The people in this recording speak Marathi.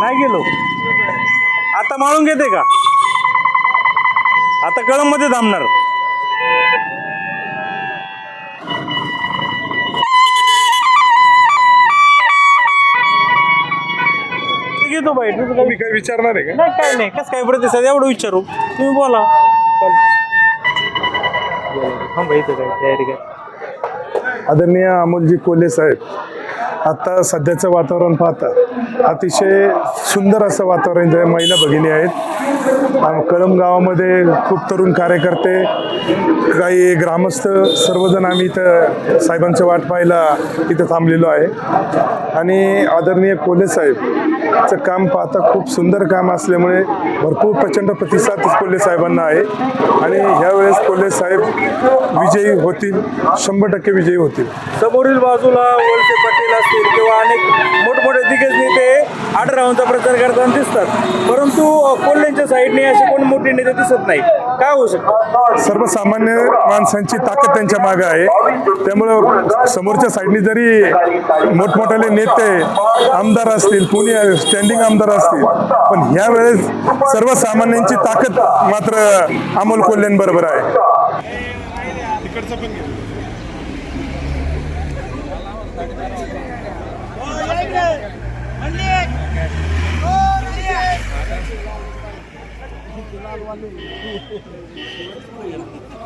नाही गेलो. आता माळून घेते का? आता कळममध्ये थांबणार. घेतो बाई तुझं काय तुम्ही काही विचारणार आहे का? नाही काय नाही कसं काय प्रतिसाद एवढं विचारू. तुम्ही बोला थांबा इथं काय तयारी काय? आदरणीय अमोलजी कोल्हे साहेब आता सध्याचं वातावरण पाहता अतिशय सुंदर असं वातावरण जे महिला भगिनी आहेत. कळम गावामध्ये खूप तरुण कार्यकर्ते काही ग्रामस्थ सर्वजण आम्ही इथं साहेबांचं वाट पाहायला इथं थांबलेलो आहे. आणि आदरणीय कोले साहेबचं काम पाहता खूप सुंदर काम असल्यामुळे भरपूर प्रचंड प्रतिसाद कोल्हे साहेबांना आहे. आणि ह्यावेळेस कोल्हे साहेब विजयी होतील शंभर टक्के विजयी होतील. समोरील बाजूला अनेक मोठमोठे दिग्गज नेते आढळरावांचा प्रचार करताना दिसतात. परंतु कोल्ह्यांच्या साईडने असे कोण मोठे नेते दिसत नाही. काय होऊ शकतं? सर्वसामान्य माणसांची ताकद त्यांच्या मागे आहे. त्यामुळं समोरच्या साईडनी जरी मोठमोठाले नेते आमदार असतील कोणी स्टँडिंग आमदार असतील पण ह्या वेळेस सर्वसामान्यांची ताकद मात्र अमोल कोल्ह्यांबरोबर आहे. Thank you.